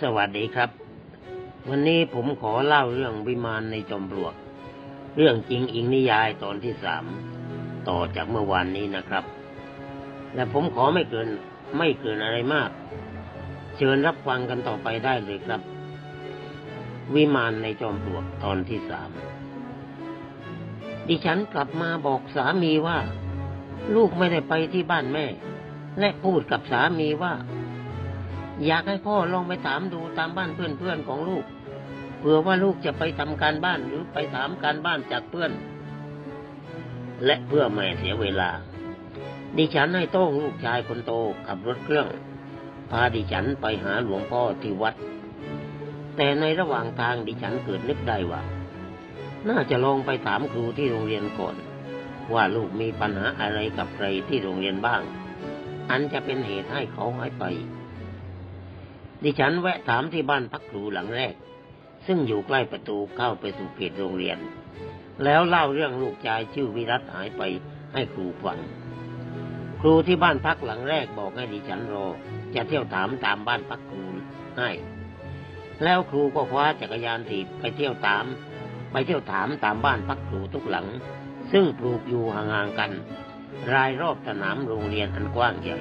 สวัสดีครับ วันนี้ผมขอเล่าเรื่องวิมานในจอมปลวก เรื่องจริงอิงนิยายตอนที่สามต่อจากเมื่อวานนี้นะครับ และผมขอไม่เกินไม่เกินอะไรมาก เชิญรับฟังกันต่อไปได้เลยครับ วิมานในจอมปลวกตอนที่สามดิฉันกลับมาบอกสามีว่า ลูกไม่ได้ไปที่บ้านแม่ และพูดกับสามีว่า อยากให้พ่อลองไปถามดูตามบ้านเพื่อนๆของลูกเผื่อว่าลูกจะไปทำการบ้านหรือไปถามการบ้านจากเพื่อน และเพื่อไม่เสียเวลา ดิฉันให้โต้งลูกชายคนโตขับรถเครื่อง พาดิฉันไปหาหลวงพ่อที่วัด แต่ในระหว่างทางดิฉันเกิดนึกได้ว่า น่าจะลองไปถามครูที่โรงเรียนก่อน ว่าลูกมีปัญหาอะไรกับใครที่โรงเรียนบ้าง อันจะเป็นเหตุให้เขาหายไป ดิฉันแวะถามที่บ้านพักครูหลังแรก ซึ่งอยู่ใกล้ประตูเข้าไปสู่เขตโรงเรียน แล้วเล่าเรื่องลูกชายชื่อวิรัตหายไปให้ครูฟัง ครูที่บ้านพักหลังแรกบอกให้ดิฉันรอ จะเที่ยวถามตามบ้านพักครูให้ แล้วครูก็คว้าจักรยานถีบไปเที่ยวตาม ไปเที่ยวถามตามบ้านพักครูทุกหลัง ซึ่งปลูกอยู่ห่างๆกัน รายรอบสนามโรงเรียนอันกว้างใหญ่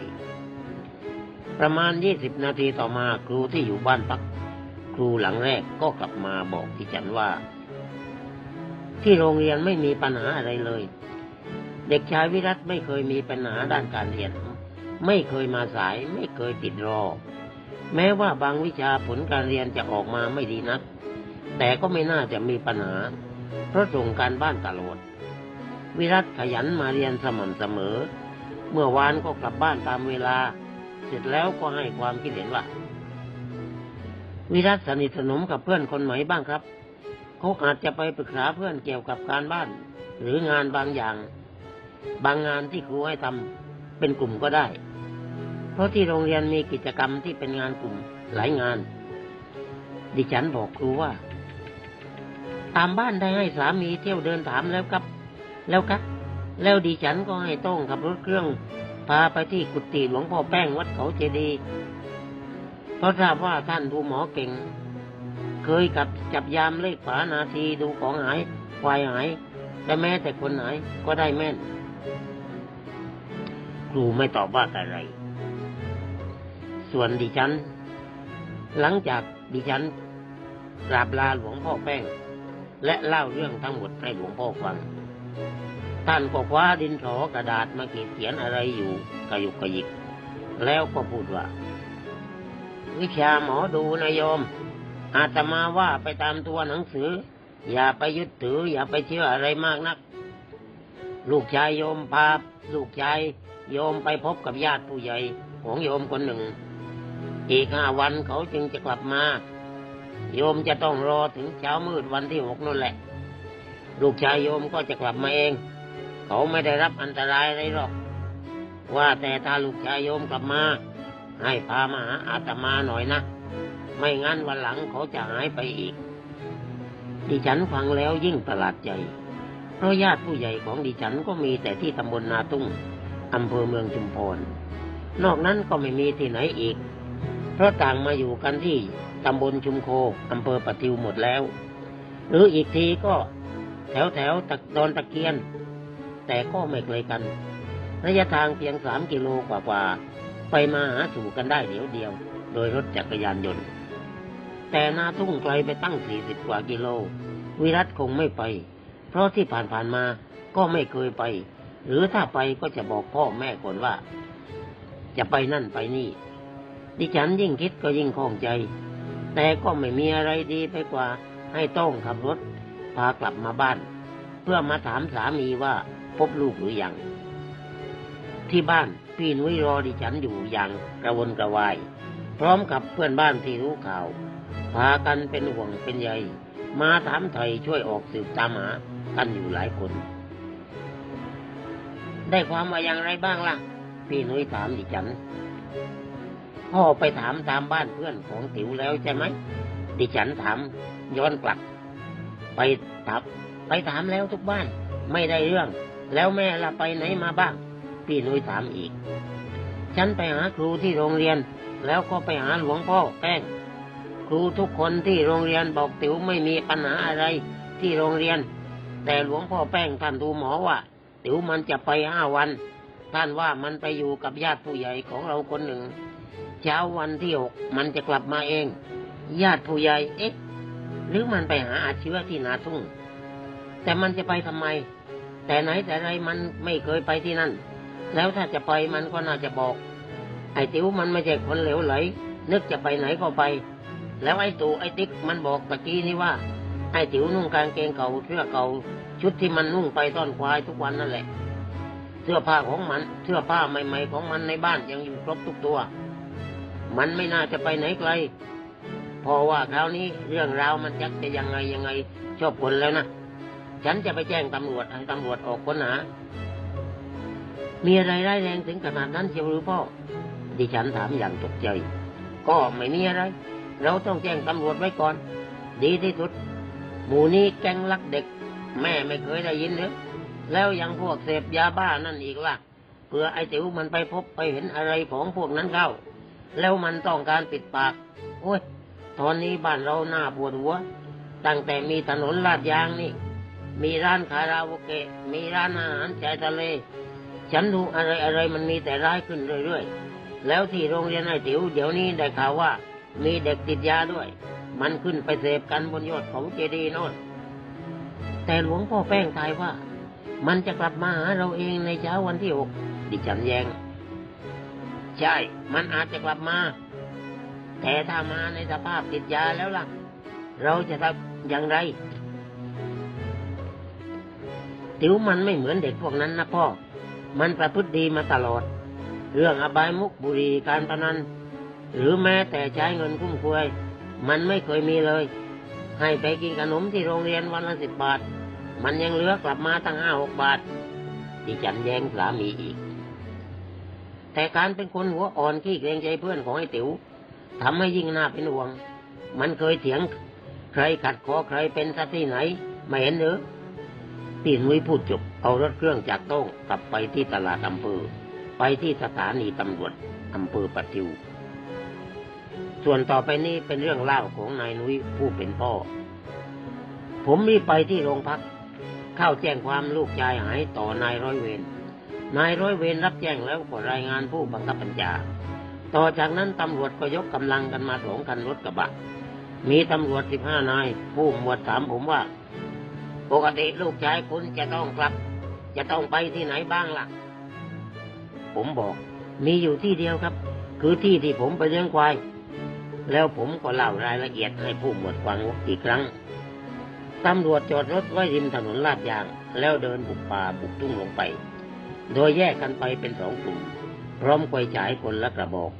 ประมาณยี่สิบนาทีต่อมาครูที่อยู่บ้านพัก ครูหลังแรกก็กลับมาบอกที่ฉันว่า ที่โรงเรียนไม่มีปัญหาอะไรเลย เด็กชายวิรัตไม่เคยมีปัญหาด้านการเรียน ไม่เคยมาสาย ไม่เคยติดรอ แม้ว่าบางวิชาผลการเรียนจะออกมาไม่ดีนัก แต่ก็ไม่น่าจะมีปัญหา เพราะส่งการบ้านตลอดวิรัตขยันมาเรียนสม่ำเสมอ เมื่อวานก็กลับบ้านตามเวลา เสร็จแล้วก็ให้ความคิดเห็นว่า วิรัตสนิทสนมกับเพื่อนคนไหนบ้างครับ เขาอาจจะไปปรึกษาเพื่อนเกี่ยวกับการบ้าน หรืองานบางอย่าง บางงานที่ครูให้ทำเป็นกลุ่มก็ได้ เพราะที่โรงเรียนมีกิจกรรมที่เป็นงานกลุ่มหลายงาน ดิฉันบอกครูว่า ตามบ้านได้ให้สามีเที่ยวเดินถามแล้วครับ แล้วครับแล้วดิฉันก็ให้โต้องขับรถเครื่อง พาไปที่กุฏิหลวงพ่อแป้งวัดเขาเจดีย์เพราะทราบว่าท่านดูหมอเก่ง เคยกับจับยามเลขฝานาทีดูของหายควายหายและแม้แต่คนหายก็ได้แม่น ครูไม่ตอบว่าอะไร ส่วนดิฉัน หลังจากดิฉันกราบลาหลวงพ่อแป้ง และเล่าเรื่องทั้งหมดให้หลวงพ่อฟัง ท่านก็คว้าดินสอกระดาษมาขีดเขียนอะไรอยู่กระยุกกระยิก แล้วก็พูดว่า วิชาหมอดูนะโยม อาตมาว่าไปตามตัวหนังสือ อย่าไปยึดถือ อย่าไปเชื่ออะไรมากนัก ลูกชายโยมพาลูกชายโยมไปพบกับญาติผู้ใหญ่ของโยมคนหนึ่ง อีกห้าวันเขาจึงจะกลับมา โยมจะต้องรอถึงเช้ามืดวันที่หกนั่นแหละ ลูกชายโยมก็จะกลับมาเอง เขาไม่ได้รับอันตรายอะไรหรอก ว่าแต่ถ้าลูกชายโยมกลับมา ให้พามาหาอาตมาหน่อยนะ ไม่งั้นวันหลังเขาจะหายไปอีก ดิฉันฟังแล้วยิ่งประหลาดใจ เพราะญาติผู้ใหญ่ของดิฉันก็มีแต่ที่ตำบลนาตุ้งอำเภอเมืองชุมพร นอกนั้นก็ไม่มีที่ไหนอีก เพราะต่างมาอยู่กันที่ตำบลชุมโคอำเภอปะทิวหมดแล้ว หรืออีกทีก็แถวแถวตะดอนตะเกียน แต่ก็ไม่ไกลกัน ระยะทางเพียงสามกิโลกว่าๆ ไปมาหาสู่กันได้เดียวเดียว โดยรถจักรยานยนต์ แต่นาทุ่งไกลไปตั้งสี่สิบกว่ากิโล วิรัตคงไม่ไป เพราะที่ผ่านๆมาก็ไม่เคยไป หรือถ้าไปก็จะบอกพ่อแม่ก่อนว่า จะไปนั่นไปนี่ ดิฉันยิ่งคิดก็ยิ่งคล่องใจ แต่ก็ไม่มีอะไรดีไปกว่าให้ต้องขับรถพากลับมาบ้าน เพื่อมาถามสามีว่า พบลูกหรือยัง ที่บ้านพี่นุ้ยรอดิฉันอยู่อย่างกระวนกระวาย พร้อมกับเพื่อนบ้านที่รู้ข่าว พากันเป็นห่วงเป็นใย มาถามไทยช่วยออกสืบตามหากันอยู่หลายคน ได้ความว่าอย่างไรบ้างล่ะ พี่นุ้ยถามดิฉันพ่อไปถามตามบ้านเพื่อนของติ๋วแล้วใช่ไหมดิฉันถามย้อนกลับ ไปถามไปถามแล้วทุกบ้านไม่ได้เรื่อง แล้วแม่ละไปไหนมาบ้าง พี่นุ้ยถามอีก ฉันไปหาครูที่โรงเรียน แล้วก็ไปหาหลวงพ่อแป้ง ครูทุกคนที่โรงเรียนบอกติ๋วไม่มีปัญหาอะไรที่โรงเรียน แต่หลวงพ่อแป้งท่านดูหมอว่าติ๋วมันจะไปห้าวัน ท่านว่ามันไปอยู่กับญาติผู้ใหญ่ของเราคนหนึ่ง เช้าวันที่หกมันจะกลับมาเอง ญาติผู้ใหญ่เอ๊ะหรือมันไปหาอาชื้อที่นาทุ่ง แต่มันจะไปทำไม แต่ไหนแต่ไรมันไม่เคยไปที่นั่น แล้วถ้าจะไปมันก็น่าจะบอก ไอ้ติ๋วมันไม่ใช่คนเหลวไหล นึกจะไปไหนก็ไป แล้วไอ้ตู่ไอ้ติ๊กมันบอกตะกี้นี่ว่า ไอ้ติ๋วนุ่งกางเกงเก่าเสื้อเก่า ชุดที่มันนุ่งไปต้อนควายทุกวันนั่นแหละ เสื้อผ้าของมัน เสื้อผ้าใหม่ๆของมันในบ้านยังอยู่ครบทุกตัว มันไม่น่าจะไปไหนไกลเพอว่าคราวนี้เรื่องราวมันจักจะยังไงยังไงชอบคนแล้วนะ ฉันจะไปแจ้งตำรวจให้ตำรวจออกค้นหา มีอะไรร้ายแรงถึงขนาดนั้นเชียวหรือพ่อ ดิฉันถามอย่างตกใจ ก็ไม่มีอะไร เราต้องแจ้งตำรวจไว้ก่อน ดีที่สุด หมู่นี้แก๊งลักเด็ก แม่ไม่เคยได้ยินหรือแล้วยังพวกเสพยาบ้านั่นอีกล่ะเผื่อไอ้ติ๋วมันไปพบไปเห็นอะไรของพวกนั้นเข้า แล้วมันต้องการปิดปาก โอ้ย ตอนนี้บ้านเราหน้าปวดหัว ตั้งแต่มีถนนลาดยางนี่ มีร้านคาราโอเกะ มีร้านอาหารชายทะเล ฉันดูอะไรอะไรมันมีแต่ร้ายขึ้นเรื่อยๆ แล้วที่โรงเรียนไอ้ติ๋วเดี๋ยวนี้ได้ข่าวว่า มีเด็กติดยาด้วย มันขึ้นไปเสพกันบนยอดของเจดีย์น่นแต่หลวงพ่อแป้งทายว่า มันจะกลับมาหาเราเองในเช้าวันที่หกดิฉันแยง ใช่ มันอาจจะกลับมา แต่ถ้ามาในสภาพติดยาแล้วล่ะ เราจะทำอย่างไร ติ๋วมันไม่เหมือนเด็กพวกนั้นนะพ่อ มันประพฤติดีมาตลอด เรื่องอบายมุกบุรีการพนัน หรือแม้แต่ใช้เงินคุ้มควย มันไม่เคยมีเลย ให้ไปกินขนมที่โรงเรียนวันละสิบบาท มันยังเหลือกลับมาตั้งห้าหกบาท ดิฉันแย้งสามีอีก แต่การเป็นคนหัวอ่อนขี้เกรงใจเพื่อนของไอ้ติ๋วทำให้ยิ่งน่าเป็นห่วง มันเคยเถียง ใครขัดคอใครเป็นสักที่ไหน ไม่เห็นหรือ พี่นุ้ยพูดจบเอารถเครื่องจากโต้งกลับไปที่ตลาดอำเภอ ไปที่สถานีตำรวจอำเภอปะทิว ส่วนต่อไปนี้เป็นเรื่องเล่าของนายนุ้ยผู้เป็นพ่อ ผมรีบไปที่โรงพัก เข้าแจ้งความลูกชายหายต่อนายร้อยเวรนายร้อยเวรรับแจ้งแล้วก็รายงานผู้บังคับบัญชา ต่อจากนั้นตำรวจก็ยกกำลังกันมาสองคันรถกระบะ มีตำรวจสิบห้านาย ผู้หมวดถามผมว่า ปกติลูกชายคุณจะต้องกลับ จะต้องไปที่ไหนบ้างล่ะ ผมบอก มีอยู่ที่เดียวครับ คือที่ที่ผมไปเลี้ยงควาย แล้วผมก็เล่ารายละเอียดให้ผู้หมวดฟังอีกครั้งตำรวจจอดรถไว้ริมถนนลาดยาง แล้วเดินบุกป่าบุกทุ่งลงไป โดยแยกกันไปเป็นสองกลุ่ม พร้อมไฟฉายคนละกระบอก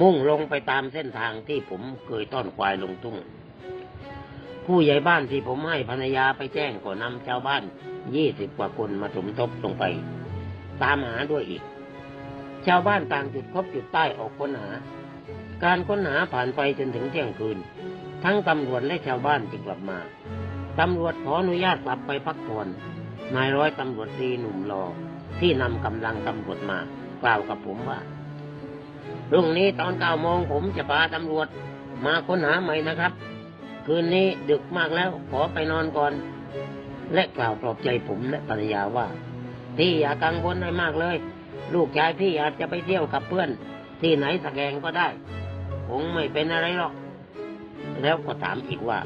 มุ่งลงไปตามเส้นทางที่ผมเคยต้อนควายลงทุ่ง ผู้ใหญ่บ้านที่ผมให้ภรรยาไปแจ้งก็นำชาวบ้านยี่สิบกว่าคนมาสมทบลงไป ตามหาด้วยอีก ชาวบ้านต่างจุดคบจุดใต้ออกค้นหา การค้นหาผ่านไปจนถึงเที่ยงคืน ทั้งตำรวจและชาวบ้านจึงกลับมา ตำรวจขออนุญาตกลับไปพักผ่อนนายร้อยตำรวจตรีหนุ่มรอที่นำกำลังตำรวจมา กล่าวกับผมว่าพรุ่งนี้ตอนเก้าโมงผมจะพาตำรวจมาค้นหาใหม่นะครับ คืนนี้ดึกมากแล้วขอไปนอนก่อน และกล่าวปลอบใจผมและภรรยาว่า พี่อย่ากังวลให้มากเลย ลูกชายพี่อาจจะไปเที่ยวกับเพื่อน ที่ไหนสักแห่งก็ได้ คงไม่เป็นอะไรหรอก แล้วก็ถามอีกว่า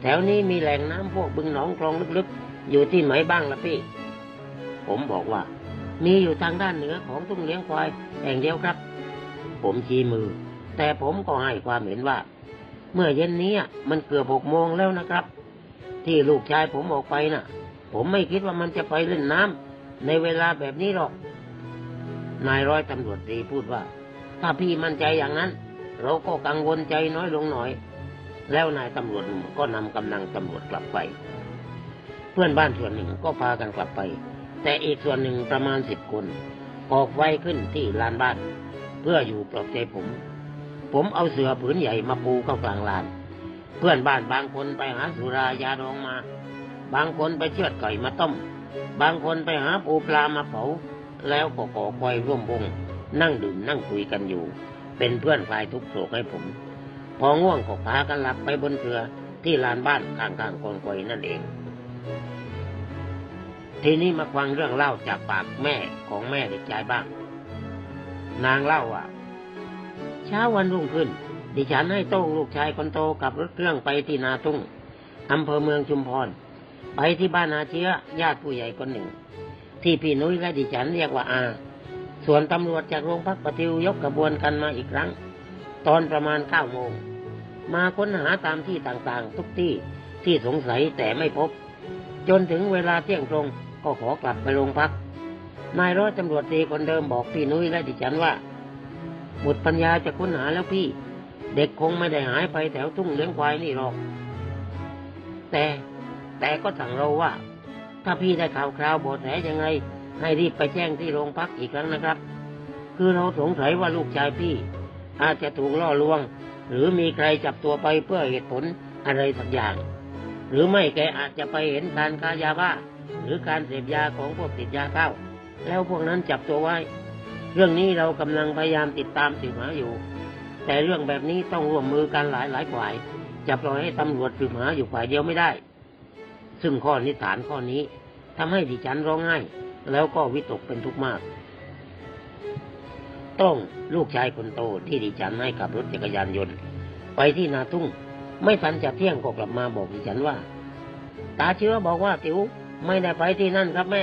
แถวนี้มีแหล่งน้ำพวกบึงหนองคลองลึกๆ อยู่ที่ไหนบ้างล่ะพี่ ผมบอกว่า มีอยู่ทางด้านเหนือของทุ่งเลี้ยงควายแห่งเดียวครับ ผมชี้มือ แต่ผมก็ให้ความเห็นว่า เมื่อเย็นนี้มันเกือบหกโมงแล้วนะครับ ที่ลูกชายผมออกไปน่ะ ผมไม่คิดว่ามันจะไปเล่นน้ำในเวลาแบบนี้หรอก นายร้อยตำรวจตีพูดว่า ถ้าพี่มั่นใจอย่างนั้น เราก็กังวลใจน้อยลงหน่อย แล้วนายตำรวจหนุ่มก็นำกำลังตำรวจกลับไป เพื่อนบ้านส่วนหนึ่งก็พากันกลับไป แต่อีกส่วนหนึ่งประมาณสิบคนออกไว้ขึ้นที่ลานบ้าน เพื่ออยู่ปลอบใจผม ผมเอาเสือผืนใหญ่มาปูเข้ากลางลาน เพื่อนบ้านบางคนไปหาสุรายาดองมา บางคนไปเชือดไก่มาต้ม บางคนไปหาปูปลามาเผา แล้วก็ก่อคอยร่วมวงนั่งดื่มนั่งคุยกันอยู่ เป็นเพื่อนคลายทุกข์โศกให้ผม พอง่วงก็พากันหลับไปบนเรือที่ลานบ้านข้างๆกองกอยนั่นเอง ทีนี้มาฟังเรื่องเล่าจากปากแม่ของแม่เด็กชายบ้าง นางเล่าว่า เช้าวันรุ่งขึ้น ดิฉันให้โต้งลูกชายคนโตกับรถเครื่องไปที่นาทุ่งอำเภอเมืองชุมพร ไปที่บ้านนาเชื้อญาติผู้ใหญ่คนหนึ่ง ที่พี่นุ้ยและดิฉันเรียกว่าอา ส่วนตำรวจจากโรงพักปะทิวยกกระบวนกันมาอีกครั้ง ตอนประมาณเก้าโมง มาค้นหาตามที่ต่างๆ ทุกที่ที่สงสัยแต่ไม่พบ จนถึงเวลาเที่ยงตรงก็ขอกลับไปโรงพักนายร้อยตำรวจตรีคนเดิมบอกพี่นุ้ยและดิฉันว่า หมดปัญญาจะค้นหาแล้วพี่ เด็กคงไม่ได้หายไปแถวทุ่งเลี้ยงควายนี่หรอก แต่แต่ก็สั่งเราว่า ถ้าพี่ได้ข่าวคราวบาะแสยังไง ให้รีบไปแจ้งที่โรงพักอีกครั้งนะครับ คือเราสงสัยว่าลูกชายพี่ อาจจะถูกล่อลวง หรือมีใครจับตัวไปเพื่อเหตุผลอะไรสักอย่าง หรือไม่แกอาจจะไปเห็นการค้ายาบ้าหรือการเสพยาของพวกติดยาเข้า แล้วพวกนั้นจับตัวไว้ เรื่องนี้เรากำลังพยายามติดตามสืบหาอยู่ แต่เรื่องแบบนี้ต้องร่วมมือกันหลายหลายฝ่าย จะปล่อยให้ตำรวจสืบหาอยู่ฝ่ายเดียวไม่ได้ ซึ่งข้อนิสฐานข้อนี้ทำให้ดิฉันร้องไห้ แล้วก็วิตกเป็นทุกข์มาก ต้องลูกชายคนโตที่ดิฉันให้ขับรถจักรยานยนต์ ไปที่นาทุ่ง ไม่ทันจะเที่ยงก็กลับมาบอกดิฉันว่า ตาเชื้อบอกว่าติ๋วไม่ได้ไปที่นั่นครับแม่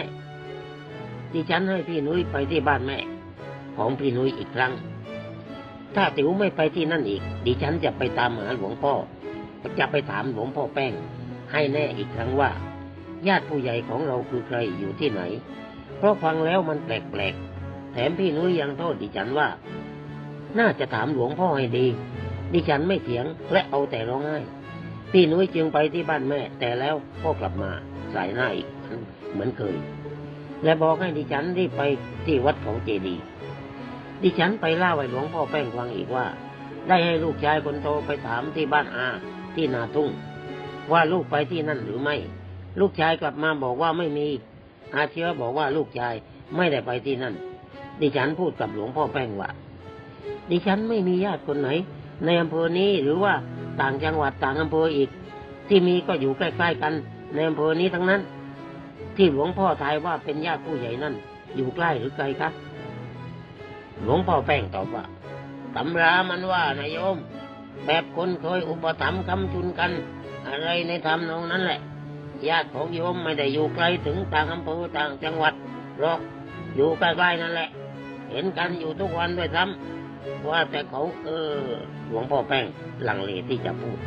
ดิฉันให้พี่นุ้ยไปที่บ้านแม่ ของพี่นุ้ยอีกครั้ง ถ้าติ๋วไม่ไปที่นั่นอีก ดิฉันจะไปตามหาหลวงพ่อ จะไปถามหลวงพ่อแป้ง ให้แน่อีกครั้งว่า ญาติผู้ใหญ่ของเราคือใครอยู่ที่ไหน เพราะฟังแล้วมันแปลกๆ แถมพี่นุ้ยยังโทษดิฉันว่า น่าจะถามหลวงพ่อให้ดี ดิฉันไม่เถียงและเอาแต่ร้องไห้ พี่นุ้ยจึงไปที่บ้านแม่ แต่แล้วก็กลับมาสายหน้าอีกเหมือนเคยและบอกให้ดิฉันรีบไปที่วัดเขาเจดีย์ ดิฉันไปเล่าให้หลวงพ่อแป้งฟังอีกว่า ได้ให้ลูกชายคนโตไปถามที่บ้านอาที่นาทุ่ง ว่าลูกไปที่นั่นหรือไม่ ลูกชายกลับมาบอกว่าไม่มี อาเชื้อบอกว่าลูกชายไม่ได้ไปที่นั่น ดิฉันพูดกับหลวงพ่อแป้งว่า ดิฉันไม่มีญาติคนไหน ในอำเภอนี้หรือว่าต่างจังหวัดต่างอำเภออีก ที่มีก็อยู่ใกล้ๆกัน ในอำเภอนี้ทั้งนั้น ที่หลวงพ่อทายว่าเป็นญาติผู้ใหญ่นั่น อยู่ใกล้หรือไกลครับ หลวงพ่อแป้งตอบว่าตำรามันว่านายโยม แบบคนเคยอุปถัมภ์คำจุนกัน อะไรในธรรมนองนั้นแหละญาติของโยมไม่ได้อยู่ไกลถึงต่างอำเภอต่างจังหวัดหรอกอยู่ใกล้ๆนั่นแหละ เห็นกันอยู่ทุกวันด้วยซ้ำว่าแต่เขาเออหลวงพ่อแป้งลังเลที่จะพูด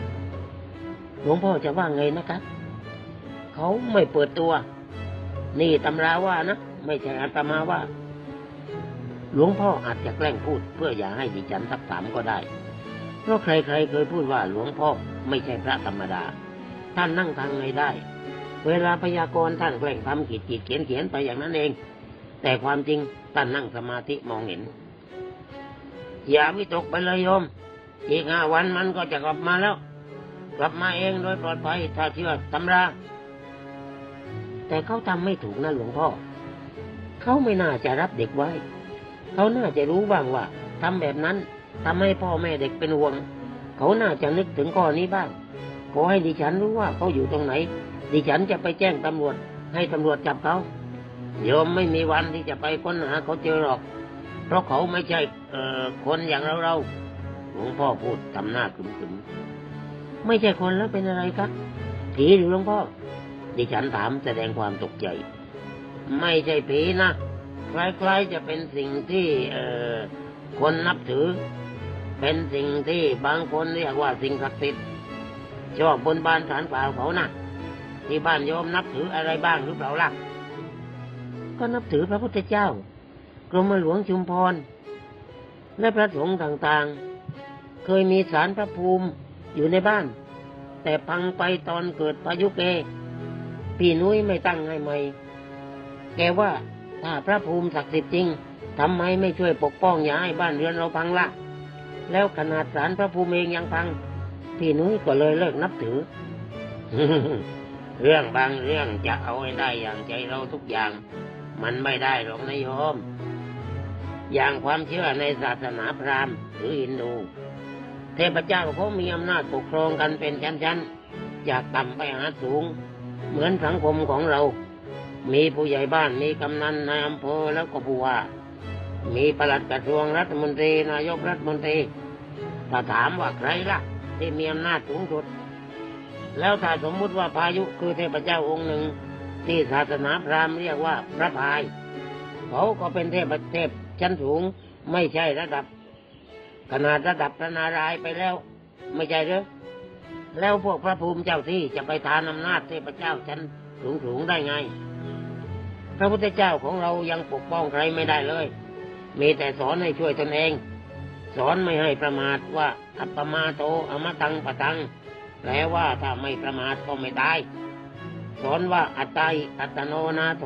หลวงพ่อจะว่าไงนะครับ เขาไม่เปิดตัว นี่ตำราว่านะ ไม่ใช่อาตมาว่า หลวงพ่ออาจจะแกล้งพูดเพื่ออย่าให้ดิฉันสักถามก็ได้ เพราะใครๆเคยพูดว่าหลวงพ่อไม่ใช่พระธรรมดา ท่านนั่งทางไงได้ เวลาพยากรณ์ท่านแกล้งทำขีดขีดเขียนเขียนไปอย่างนั้นเอง แต่ความจริงท่านนั่งสมาธิมองเห็น อย่าวิตกไปเลยโยม อีกห้าวันมันก็จะกลับมาแล้ว กลับมาเองโดยปลอดภัยถ้าเชื่อตำรา แต่เขาทำไม่ถูกนะหลวงพ่อ เขาไม่น่าจะรับเด็กไว้ เขาน่าจะรู้บ้างว่าทำแบบนั้นทำให้พ่อแม่เด็กเป็นห่วง เขาน่าจะนึกถึงข้อนี้บ้าง ขอให้ดิฉันรู้ว่าเขาอยู่ตรงไหน ดิฉันจะไปแจ้งตำรวจ ให้ตำรวจจับเขาโยมไม่มีวันที่จะไปค้นหาเขาเจอหรอก เพราะเขาไม่ใช่คนอย่างเราเราหลวงพ่อพูดทำหน้าขึมๆไม่ใช่คนแล้วเป็นอะไรครับผีหรือหลวงพ่อ ดิฉันถามแสดงความตกใจ ไม่ใช่ผีนะ คล้ายๆจะเป็นสิ่งที่เออคนนับถือ เป็นสิ่งที่บางคนเรียกว่าสิ่งศักดิ์สิทธิ์ชอบบนบานสารกล่าวเขานะที่บ้านโยมนับถืออะไรบ้างหรือเปล่าล่ะก็นับถือพระพุทธเจ้ากรมหลวงชุมพร และพระสงฆ์ต่างๆ เคยมีสารพระภูมิอยู่ในบ้าน แต่พังไปตอนเกิดพายุเก พี่นุ้ยไม่ตั้งให้ใหม่ แกว่า ถ้าพระภูมิศักดิ์สิทธิ์จริงทำไมไม่ช่วยปกป้องอย่าให้บ้านเรือนเราพังละแล้วขนาดสารพระภูมิเองยังพัง พี่นุ้ยก็เลยเลิกนับถือ เรื่องบางเรื่องจะเอาให้ได้อย่างใจเราทุกอย่าง มันไม่ได้หรอกนายโยม อย่างความเชื่อในศาสนาพราหมณ์หรือฮินดู เทพเจ้าเขามีอำนาจปกครองกันเป็นชั้นๆจากต่ำไปหาสูง เหมือนสังคมของเรา มีผู้ใหญ่บ้านมีกำนันนายอำเภอแล้วก็ผู้ว่า มีประหลัดกระทรวงรัฐมนตรี นายกรัฐมนตรีถ้าถามว่าใครล่ะ ที่มีอำนาจสูงสุด แล้วถ้าสมมุติว่าพายุคือเทพเจ้าองค์หนึ่ง ที่ศาสนาพราหมณ์เรียกว่าพระพาย เขาก็เป็นเทพเทพชั้นสูงไม่ใช่ระดับ ขนาดระดับพระนารายไปแล้ว ไม่ใช่หรือแล้วพวกพระภูมิเจ้าที่จะไปทานอำนาจเทพเจ้าชั้นสูงสูงๆได้ไง พระพุทธเจ้าของเรายังปกป้องใครไม่ได้เลย มีแต่สอนให้ช่วยตนเอง สอนไม่ให้ประมาทว่าอัปปมาโตอมตังปะตัง แปลว่าถ้าไม่ประมาทก็ไม่ตาย สอนว่าอัตตอัตโนนาโถ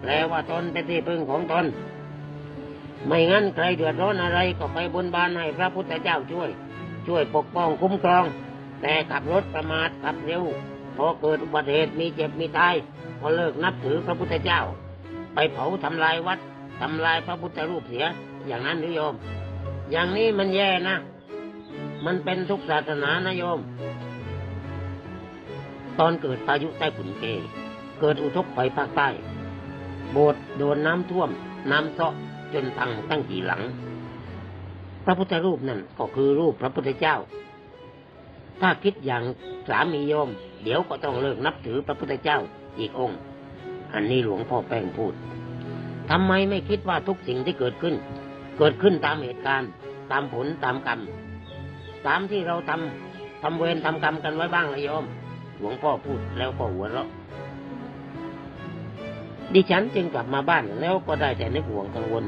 แปลว่าตนเป็นที่พึ่งของตน ไม่งั้นใครเดือดร้อนอะไรก็ไปบนบานให้พระพุทธเจ้าช่วย ช่วยปกป้องคุ้มครอง แต่ขับรถประมาทขับเร็ว พอเกิดอุบัติเหตุมีเจ็บมีตายก็เลิกนับถือพระพุทธเจ้า ไปเผาทำลายวัดทำลายพระพุทธรูปเสียอย่างนั้นหรือโยม อย่างนี้มันแย่นะ มันเป็นทุกศาสนานะโยม ตอนเกิดพายุใต้ฝุ่นเกเกิดอุทกภัยภาคใต้ โบสถ์โดนน้ำท่วม น้ำเซาะจนพังตั้งกี่หลัง พระพุทธรูปนั่นก็คือรูปพระพุทธเจ้า ถ้าคิดอย่างสามีโยม เดี๋ยวก็ต้องเลิกนับถือพระพุทธเจ้าอีกองค์ อันนี้หลวงพ่อแป้งพูดทำไมไม่คิดว่าทุกสิ่งที่เกิดขึ้น เกิดขึ้นตามเหตุการณ์ ตามผลตามกรรม ตามที่เราทำทำเวรทำกรรมกันไว้บ้างละโยม หลวงพ่อพูดแล้วก็หัวเราะดิฉันจึงกลับมาบ้านแล้วก็ได้แต่นึกห่วงกังวล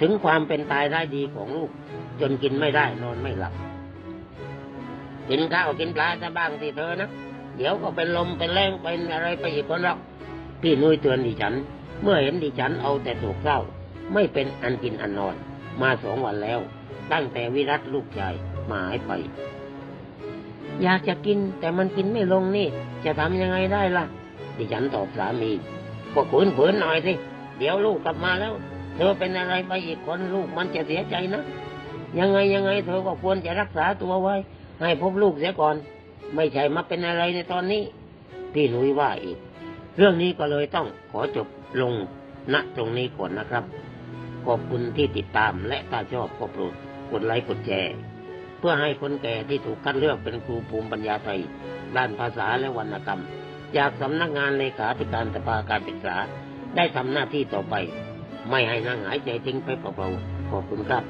ถึงความเป็นตายได้ดีของลูก จนกินไม่ได้นอนไม่หลับ กินข้าวกินปลาจะบ้างสิเธอนะ เดี๋ยวก็เป็นลมเป็นแรงเป็นอะไรไปอีกคนหรอกพี่นุ้ยเตือนดิฉัน เมื่อเห็นดิฉันเอาแต่โศกเศร้า ไม่เป็นอันกินอันนอน มาสองวันแล้ว ตั้งแต่วิรัตลูกชายมาหายไป อยากจะกินแต่มันกินไม่ลงนี่ จะทำยังไงได้ล่ะ ดิฉันตอบสามีก็ขืนขืนหน่อยสิ เดี๋ยวลูกกลับมาแล้ว เธอเป็นอะไรไปอีกคนลูกมันจะเสียใจนะ ยังไงยังไงเธอก็ควรจะรักษาตัวไว้ ให้พบลูกเสียก่อน ไม่ใช่มาเป็นอะไรในตอนนี้ พี่หนุยว่าอีก เรื่องนี้ก็เลยต้องขอจบลงณตรงนี้ก่อนนะครับ ขอบคุณที่ติดตามและถ้าชอบก็โปรดกดไลค์กดแชร์เพื่อให้คนแก่ที่ถูกคัดเลือกเป็นครูภูมิปัญญาไทย ด้านภาษาและวรรณกรรม จากสำนักงานเลขาธิการสภาการศึกษาได้ทำหน้าที่ต่อไป ไม่ให้นั่งหายใจทิ้งไปเปล่าๆขอบคุณครับ